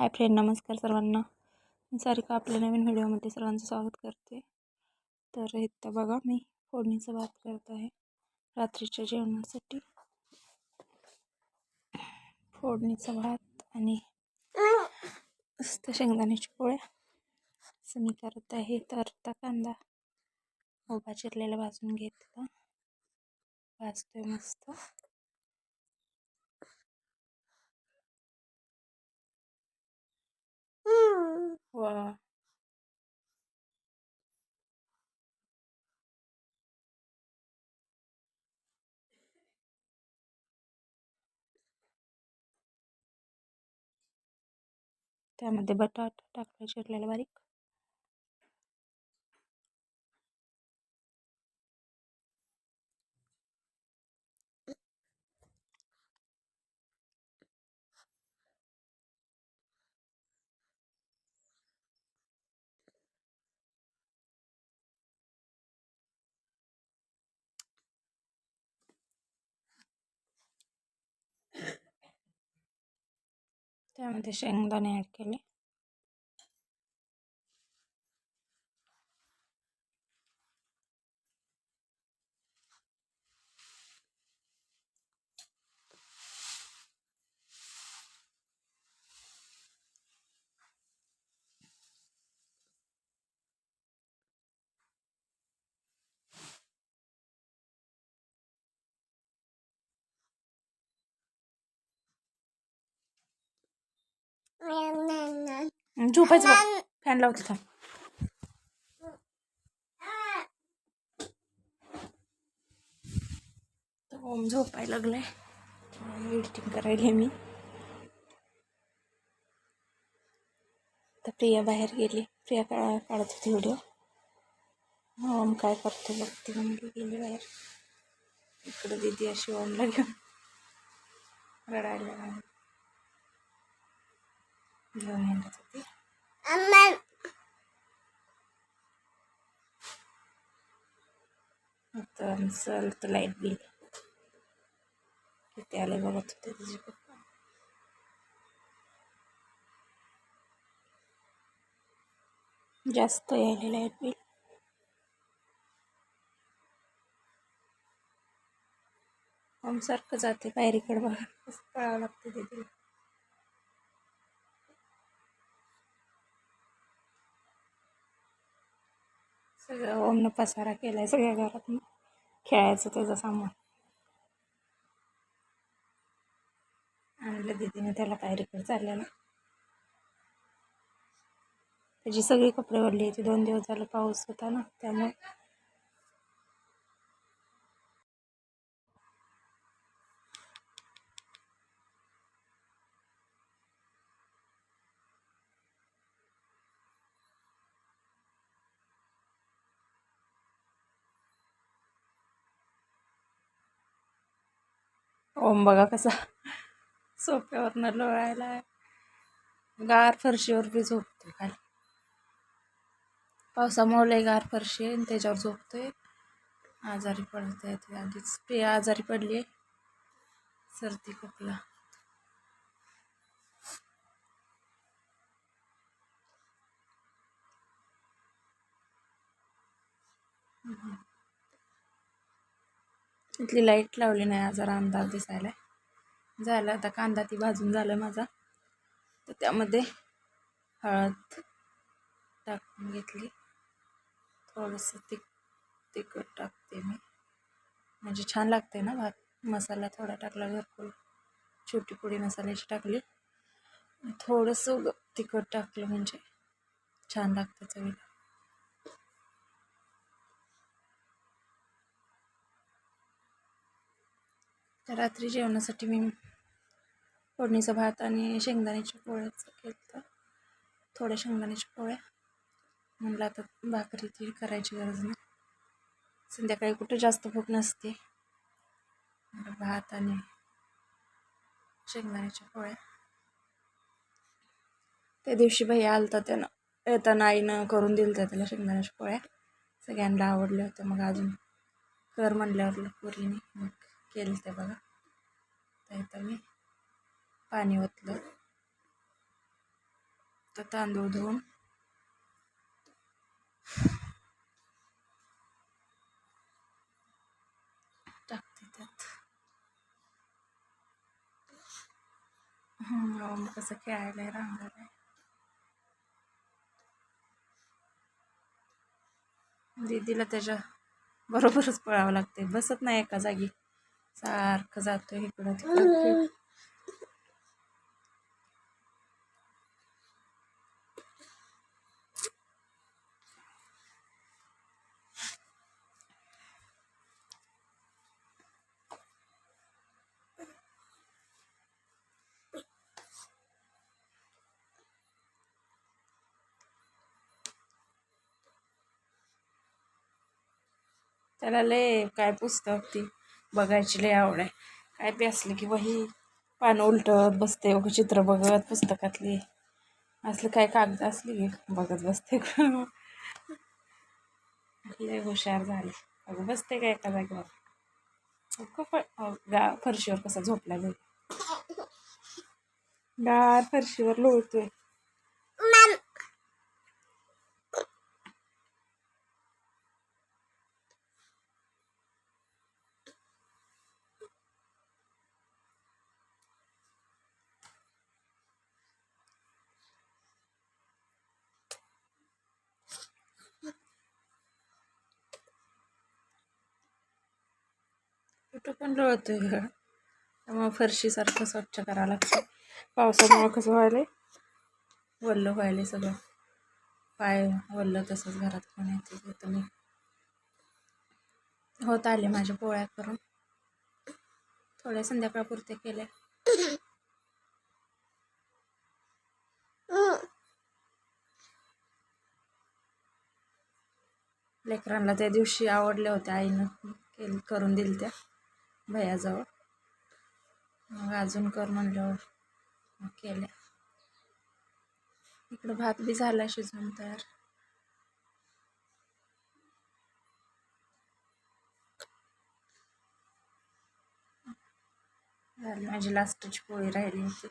Hi friend नमस्कार सर्वांना. मी सारिका आपल्या नवीन व्हिडिओमध्ये सर्वांचं स्वागत करते. तर इथं बघा मी फोडणीचं भात करत आहे. रात्रीच्या जेवणासाठी. फोडणीचा भात आणि मस्त शेंगदाण्याची पोळ्या. असं मी करत आहे. तर आता कांदा उभा चिरलेला भाजून घेतला. भाजतोय मस्त. त्यामध्ये बटाटा टाकला चिरलेला बारीक. त्यामध्ये शेंगदाणे ॲड केले झोपायचं बघ. फॅन लावते थांब ओम झोपायला लागलाय. एडिटिंग करायला मी. तर प्रिया बाहेर गेली. प्रिया काढ काढत होती व्हिडिओ ओम काय करते बघते म्हणजे गेली बाहेर. इकडं दिदी अशी ओमला घेऊन रडायला लागली. घेऊन येणार होती आता आमचं तर लाइट बिल. किती आले बघत होते तुझे पप्पा जास्त यायले लाइट बिल. सारखं जाते पायरीकडे बघा. कसं पळावं लागते तिथे सगळं ओमनं पसारा केलाय सगळ्या घरात. खेळायचं त्याचं सामान. आणलं दिदीने त्याला पायरीकडे चाललेला त्याची सगळी कपडे ओढली होती दोन दिवस झालं पाऊस होता ना त्यामुळे ओम बघा कसा सोप्यावरनं लोळायला गार फरशीवर बी झोपतोय खाली. पावसामुळे लय गार फरशी आहे आणि त्याच्यावर झोपतोय. आजारी पडत आहे ते आधीच. प्रिया आजारी पडली आहे सर्दी खोकला. इथली लाइट लावली नाही जरा अंदाज दिसायला झालं आता कांदा ती भाजून झालं माझा. तर त्यामध्ये हळद टाकून घेतली. थोडंसं तिक तिखट टाकते मी. म्हणजे छान लागते ना भात. मसाला थोडा टाकला घरकुल छोटी पुडी मसाल्याची टाकली. थोडंसं तिखट टाकलं म्हणजे छान लागतं चवीला. तर रात्री जेवणासाठी मी फोडणीचा भात आणि शेंगदाण्याच्या पोळ्याचं केलं थोड्या शेंगदाण्याच्या पोळ्या. म्हणलं आता भाकरी ती करायची गरज नाही. संध्याकाळी कुठं जास्त भूक नसते. भात आणि शेंगदाण्याच्या पोळ्या. त्या दिवशी भैया आलता त्यानं. येताना आईनं करून दिलं त्या त्याला शेंगदाण्याच्या पोळ्या. सगळ्यांना आवडल्या होत्या. मग अजून कर म्हणल्यावर पुरीने मग केलं ते बघा. तर इथं मी पाणी ओतलं. तर तांदूळ धुवून. टाकते त्यात. मग कसं खेळायला रांगायला दीदीला त्याच्या बरोबरच पळावं लागते बसत नाही एका जागी. सारखं जातो इकडं तिकडं. त्याला लय काय पुस्तक ती बघायची लई आवड आहे. काय बी असलं की वही पानं उलटत बसते वगैरे चित्र बघत पुस्तकातली असलं काय कागद असली की बघत बसते. लय हुशार झाली. अगं बसते का एका जागेवर गा फरशीवर कसा झोपला जाईल गार फरशीवर लोळतोय. कुठं पण लोळतोय ग. त्यामुळं फरशीसारखं स्वच्छ करावं लागतं पावसामुळं कसं व्हायलंय? वल्ल व्हायले सगळं. पाय वल्ल तसंच घरात पण येते येतं होत आले माझ्या पोळ्या करून. थोड्या संध्याकाळपुरते केले लेकरांना त्या दिवशी आवडल्या होत्या आईनं केल करून दिल त्या भैयाजवळ मग अजून कर म्हणल्यावर. मग केल्या इकडं भात बी झाला शिजवून तयार. झाली माझी लास्टची पोळी राहिली होती.